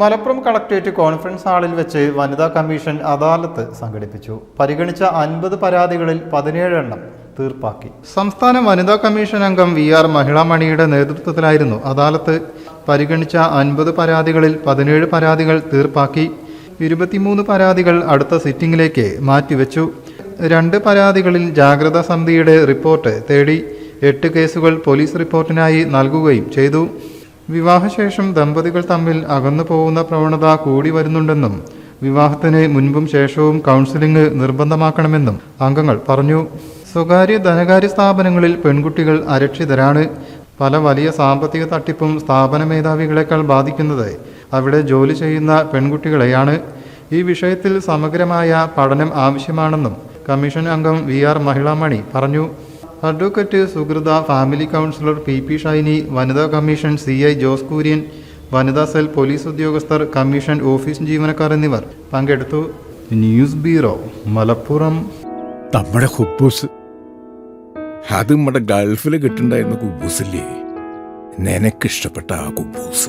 Malappuram collectorate conference ഹാളിൽ വെച്ച് വനിതാ കമ്മീഷൻ അദാലത്ത് സംഘടിപ്പിച്ചു. പരിഗണിച്ച അൻപത് പരാതികളിൽ പതിനേഴെണ്ണം തീർപ്പാക്കി. സംസ്ഥാന വനിതാ കമ്മീഷൻ അംഗം വി ആർ മഹിളാമണിയുടെ നേതൃത്വത്തിലായിരുന്നു അദാലത്ത്. പരിഗണിച്ച അൻപത് പരാതികളിൽ പതിനേഴ് പരാതികൾ തീർപ്പാക്കി. ഇരുപത്തിമൂന്ന് പരാതികൾ അടുത്ത സിറ്റിംഗിലേക്ക് മാറ്റിവെച്ചു. രണ്ട് പരാതികളിൽ ജാഗ്രതാ സമിതിയുടെ റിപ്പോർട്ട് തേടി എട്ട് കേസുകൾ പോലീസ് റിപ്പോർട്ടിനായി നൽകുകയും ചെയ്തു. വിവാഹശേഷം ദമ്പതികൾ തമ്മിൽ അകന്നു പോകുന്ന പ്രവണത കൂടി വരുന്നുണ്ടെന്നും വിവാഹത്തിന് മുൻപും ശേഷവും കൗൺസിലിംഗ് നിർബന്ധമാക്കണമെന്നും അംഗങ്ങൾ പറഞ്ഞു. സ്വകാര്യ ധനകാര്യ സ്ഥാപനങ്ങളിൽ പെൺകുട്ടികൾ അരക്ഷിതരാണ്. പല വലിയ സാമ്പത്തിക തട്ടിപ്പും സ്ഥാപന മേധാവികളെക്കാൾ ബാധിക്കുന്നത് അവിടെ ജോലി ചെയ്യുന്ന പെൺകുട്ടികളെയാണ്. ഈ വിഷയത്തിൽ സമഗ്രമായ പഠനം ആവശ്യമാണെന്നും കമ്മീഷൻ അംഗം വി ആർ മഹിളാമണി പറഞ്ഞു. Advocate Suhrutha family counsellor P P Shaini വനിതാ commission C I Jose Kurian വനിതാ സെൽ പോലീസ് ഉദ്യോഗസ്ഥർ കമ്മീഷൻ ഓഫീസ് ജീവനക്കാർ എന്നിവർ പങ്കെടുത്തു. News bureau Malappuram. നമ്മുടെ ഹുബൂസ്. അത് നമ്മുടെ ഗൾഫിൽ കിട്ടുണ്ടായിരുന്ന കുബൂസില്ലേ നിനക്കിഷ്ടപ്പെട്ട ആ കുബൂസ്